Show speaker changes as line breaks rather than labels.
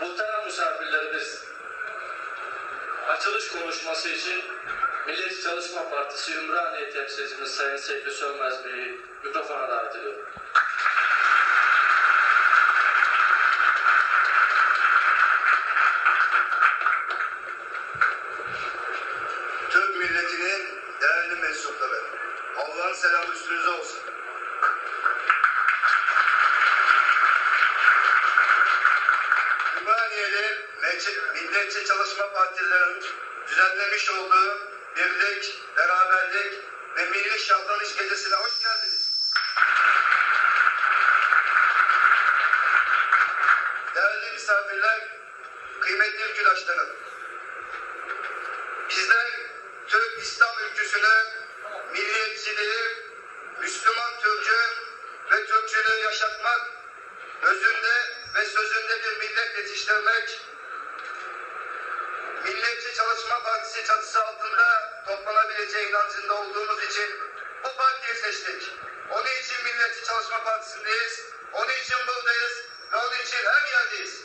Muhterem misafirlerimiz, açılış konuşması için Milliyetçi Çalışma Partisi Ümraniye temsilcimiz Sayın Seyfi Sönmez Bey'i mikrofona davet ediyorum.
Türk milletinin değerli mensupları, Allah'ın selamı üstünüze olsun. Ümraniye'de Milliyetçi Çalışma Partilerinin düzenlemiş olduğu birlik, beraberlik ve milli şahlanış gecesine hoş geldiniz. Değerli misafirler, kıymetli ülküdaşlarım, Bizler Türk İslam ülküsünü, milliyetçiliği, Müslüman Türk'ü ve Türkçülüğü yaşatmak, özünde ve sözünde yetiştirmek, Milliyetçi Çalışma Partisi çatısı altında toplanabileceği inancında olduğumuz için bu partiyi seçtik. Onun için Milliyetçi Çalışma Partisi'ndeyiz, onun için buradayız ve onun için her yerdeyiz.